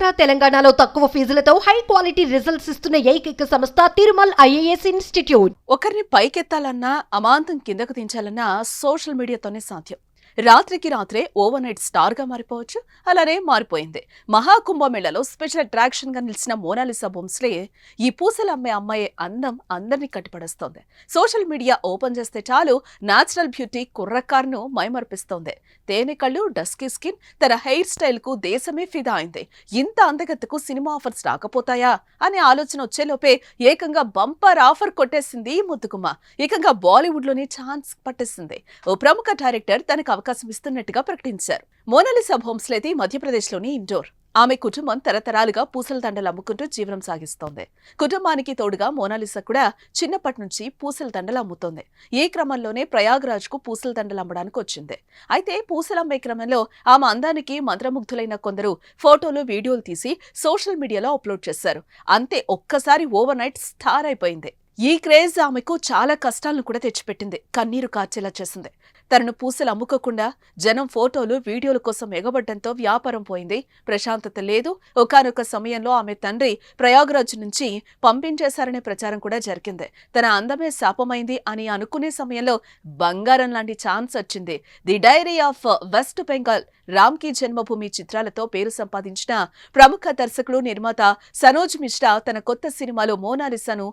ఆంధ్ర తెలంగాణలో తక్కువ ఫీజులతో high quality results ఇస్తున్న ఏకైక సంస్థ తిరుమల్ ఐఏఎస్ ఇన్స్టిట్యూట్. ఒకరిని పైకెత్తాలన్నా అమాంతం కిందకు దించాలన్నా సోషల్ మీడియాతోనే సాధ్యం. రాత్రికి రాత్రే ఓవర్ నైట్ స్టార్గా మారిపోవచ్చు. అలానే మారిపోయింది. మహాకుంభమేళలో స్పెషల్ అట్రాక్షన్గా నిలిచిన మోనాలిసా బొమ్స్లే ఈ పూసలు అమ్మే అమ్మాయి అందం అందరినీ కట్టిపడేస్తోంది సోషల్ మీడియా ఓపెన్ చేస్తే చాలు నాచురల్ బ్యూటీ కుర్రకారును మైమర్పిస్తోంది. తేనె కళ్ళు డస్కీ స్కిన్ తన హెయిర్ స్టైల్కు దేశమే ఫిదా అయింది. ఇంత అందగత్తకు సినిమా ఆఫర్స్ రాకపోతాయా? అనే ఆలోచన వచ్చేలోపే ఏకంగా బంపర్ ఆఫర్ కొట్టేసింది ముద్దుకుమ్మ ఏకంగా బాలీవుడ్లోనే ఛాన్స్ పట్టేసింది. ఓ ప్రముఖ డైరెక్టర్ తనకు అవకాశం ఇస్తున్నట్టుగా ప్రకటించారు. మోనాలిసా భోంస్లేది మధ్యప్రదేశ్లోని ఇండోర్. ఆమె కుటుంబం తరతరాలుగా పూసల దండలు అమ్ముకుంటూ జీవనం సాగిస్తోంది. కుటుంబానికి తోడుగా మోనాలిసా కూడా చిన్నప్పటి నుంచి పూసల దండలు అమ్ముతోంది. ఈ క్రమంలోనే ప్రయాగ్రాజ్కు పూసల దండలు అమ్మడానికి వచ్చింది. అయితే పూసలమ్మే క్రమంలో ఆమె అందానికి మంత్రముగ్ధులైన కొందరు ఫోటోలు వీడియోలు తీసి సోషల్ మీడియాలో అప్లోడ్ చేశారు. అంతే ఒక్కసారి ఓవర్ నైట్ స్టార్ అయిపోయింది. ఈ క్రేజ్ ఆమెకు చాలా కష్టాలను కూడా తెచ్చిపెట్టింది. కన్నీరు కార్చేలా చేసింది. తనను పూసలు అమ్ముకోకుండా జనం ఫోటోలు వీడియోల కోసం ఎగబడ్డంతో వ్యాపారం పోయింది. ప్రశాంతత లేదు. ఒకనొక సమయంలో ఆమె తండ్రి ప్రయాగరాజ్ నుంచి పంపించేశారనే ప్రచారం కూడా జరిగింది. తన అందమే శాపమైంది అని అనుకునే సమయంలో బంగారం లాంటి ఛాన్స్ వచ్చింది. The diary of West Bengal రామ్కి జన్మభూమి చిత్రాలతో పేరు సంపాదించిన ప్రముఖ దర్శకుడు నిర్మాత సనోజ్ మిశ్రా తన కొత్త సినిమాలో మోనాలిసాను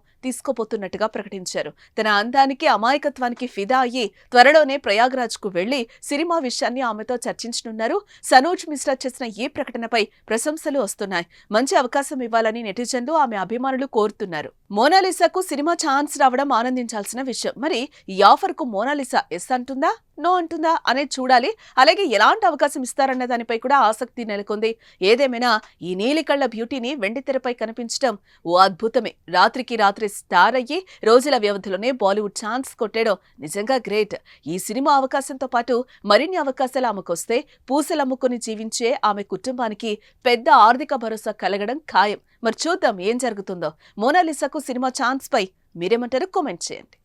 చేస్తున్నట్టుగా ప్రకటించారు. తన అందానికి అమాయకత్వానికి ఫిదా అయ్యి త్వరలోనే ప్రయాగ్రాజ్కు వెళ్ళి సినిమా విషయాన్ని ఆమెతో చర్చించనున్నారు. సనోజ్ మిశ్రా చేసిన ఈ ప్రకటనపై ప్రశంసలు వస్తున్నాయి. మంచి అవకాశం ఇవ్వాలని నెటిజన్లు ఆమె అభిమానులు కోరుతున్నారు. మోనాలిసాకు సినిమా ఛాన్స్ రావడం ఆనందించాల్సిన విషయం. మరి ఈ ఆఫర్కు మోనాలిసా ఎస్ అంటుందా నో అంటుందా అనేది చూడాలి. అలాగే ఎలాంటి అవకాశం ఇస్తారన్న దానిపై కూడా ఆసక్తి నెలకొంది. ఏదేమైనా ఈ నీలికళ్ళ బ్యూటీని వెండి తెరపై కనిపించడం ఓ అద్భుతమే. రాత్రికి రాత్రి స్టార్ అయ్యి రోజుల వ్యవధిలోనే బాలీవుడ్ ఛాన్స్ కొట్టేయడం నిజంగా గ్రేట్. ఈ సినిమా అవకాశంతో పాటు మరిన్ని అవకాశాలు ఆమెకొస్తే పూసలమ్ముకుని జీవించే ఆమె కుటుంబానికి పెద్ద ఆర్థిక భరోసా కలగడం ఖాయం. మరి చూద్దాం ఏం జరుగుతుందో. మోనాలిసాకు సినిమా ఛాన్స్ పై మీరేమంటారు కామెంట్ చేయండి.